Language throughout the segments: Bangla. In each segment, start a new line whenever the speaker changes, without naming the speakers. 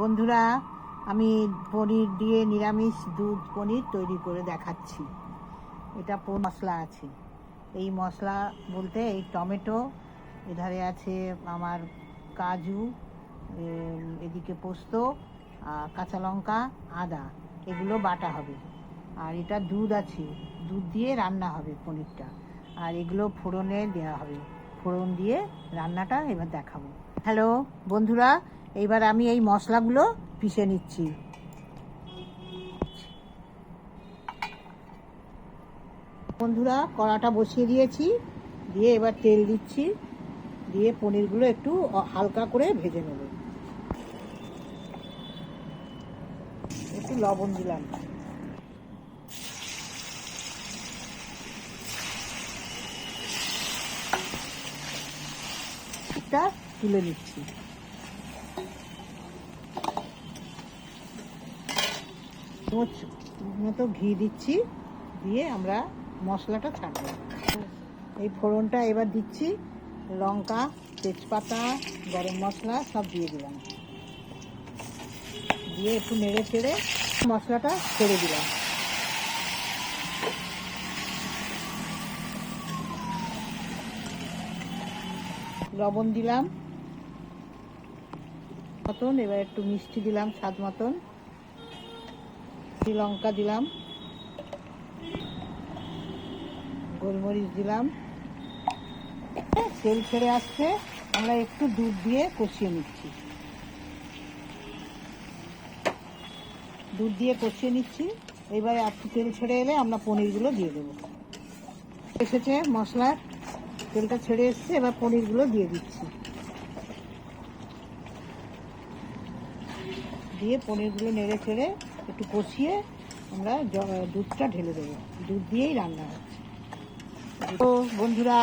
বন্ধুরা, আমি পনির দিয়ে নিরামিষ দুধ পনির তৈরি করে দেখাচ্ছি। এটা মশলা আছে? এই মশলা বলতে এই টমেটো, এধারে আছে আমার কাজু এদিকে পোস্ত, আর কাঁচা লঙ্কা, আদা, এগুলো বাটা হবে। আর এটা দুধ আছে, দুধ দিয়ে রান্না হবে পনিরটা। আর এগুলো ফোড়নে দেওয়া হবে। ফোড়ন দিয়ে রান্নাটা এবার দেখাবো। হ্যালো, বন্ধুরা এইবার আমি এই মশলাগুলো পিষে নিচ্ছি। বন্ধুরা, কড়াটা বসিয়ে দিয়েছি, দিয়ে এবার তেল দিচ্ছি, দিয়ে পনিরগুলো একটু হালকা করে ভেজে নেব। একটু লবণ দিলাম। তুলে নিচ্ছি। চামচ মতো ঘি দিচ্ছি, দিয়ে আমরা মশলাটা ছাড়বো। এই ফোড়নটা এবার দিচ্ছি, লঙ্কা, তেজপাতা, গরম মশলা, সব দিয়ে দিলাম। দিয়ে একটু নেড়ে ছেড়ে মশলাটা ছেড়ে দিলাম। লবণ দিলাম। মতন, এবার একটু মিষ্টি দিলাম, স্বাদ মতন। লঙ্কা দিলাম। গোলমরিচ দিলাম। তেল ছেড়ে আসছে, আমরা একটু দুধ দিয়ে কষিয়ে নিচ্ছি। দুধ দিয়ে কষিয়ে নিচ্ছি। এবারে একটু তেল ছেড়ে এলে আমরা পনিরগুলো দিয়ে দেবো। এসেছে মশলার তেলটা ছেড়ে এসছে, এবার পনিরগুলো দিয়ে দিচ্ছি। দিয়ে পনিরগুলো নেড়ে ছেড়ে একটু কষিয়ে আমরা দুধটা ঢেলে দেবো। দুধ দিয়েই রান্না হচ্ছে। তো বন্ধুরা,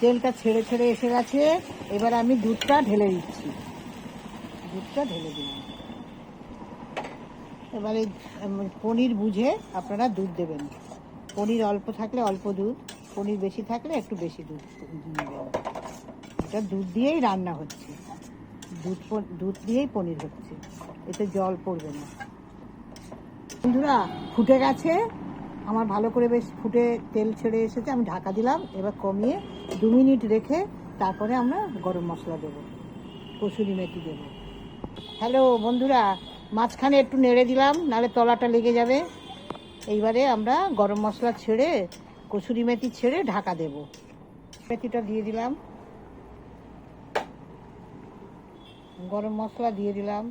তেলটা ছেড়ে ছেড়ে এসে গেছে। এবার আমি দুধটা ঢেলে দিচ্ছি। দুধটা ঢেলে দিলাম। এবারে পনির বুঝে আপনারা দুধ দেবেন। পনির অল্প থাকলে অল্প দুধ, পনির বেশি থাকলে একটু বেশি দুধ নেবেন। এটা দুধ দিয়েই রান্না হচ্ছে। দুধ দুধ দিয়েই পনির হচ্ছে। এতে জল পড়বে না। বন্ধুরা, ফুটে গেছে। আমার ভালো করে বেশ ফুটে তেল ছেড়ে এসেছে, আমি ঢাকা দিলাম, এবার কমিয়ে দু মিনিট রেখে তারপরে আমরা গরম মশলা দেবো, কসুরি মেথি দেবো। হ্যালো বন্ধুরা, মাঝখানে একটু নেড়ে দিলাম, নাহলে তলাটা লেগে যাবে। এইবারে আমরা গরম মশলা ছেড়ে, কসুরি মেথি ছেড়ে ঢাকা দেব। মেথিটা দিয়ে দিলাম। গরম মশলা দিয়ে দিলাম।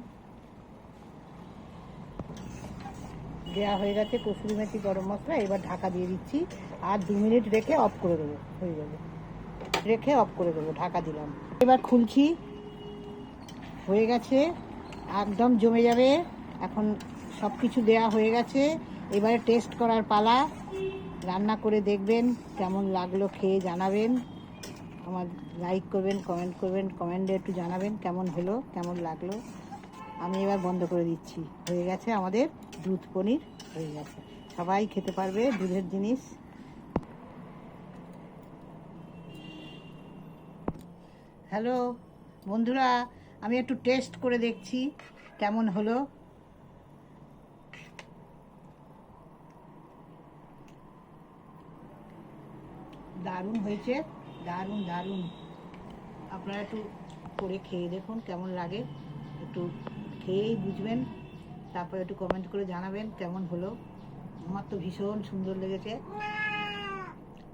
দেওয়া হয়ে গেছে, কসুরি মেথি গরম মশলা, এবার ঢাকা দিয়ে দিচ্ছি। আর দু মিনিট রেখে অফ করে দেবো, হয়ে যাবে রেখে অফ করে দেবো, ঢাকা দিলাম। এবার খুলছি। হয়ে গেছে, একদম জমে যাবে। এখন সব কিছু দেওয়া হয়ে গেছে। এবারে টেস্ট করার পালা। রান্না করে দেখবেন কেমন লাগল, খেয়ে জানাবেন। আমার লাইক করবেন কমেন্ট করবেন কমেন্টে একটু জানাবেন কেমন হলো, কেমন লাগল। আমি এবার বন্ধ করে দিচ্ছি। হয়ে গেছে আমাদের দুধ পনির, হয়ে গেছে। সবাই খেতে পারবে দুধের জিনিস। হ্যালো, বন্ধুরা, আমি একটু টেস্ট করে দেখছি কেমন হলো। দারুণ হয়েছে, দারুণ দারুণ। আপনারা একটু করে খেয়ে দেখুন কেমন লাগে। একটু খেয়েই বুঝবেন, তারপরে একটু কমেন্ট করে জানাবেন কেমন হলো। আমার তো ভীষণ সুন্দর লেগেছে।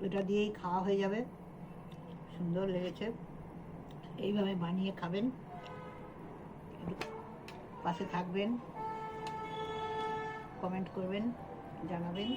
এটা দিয়েই খাওয়া হয়ে যাবে। সুন্দর লেগেছে। এইভাবে বানিয়ে খাবেন। পাশে থাকবেন। কমেন্ট করবেন, জানাবেন।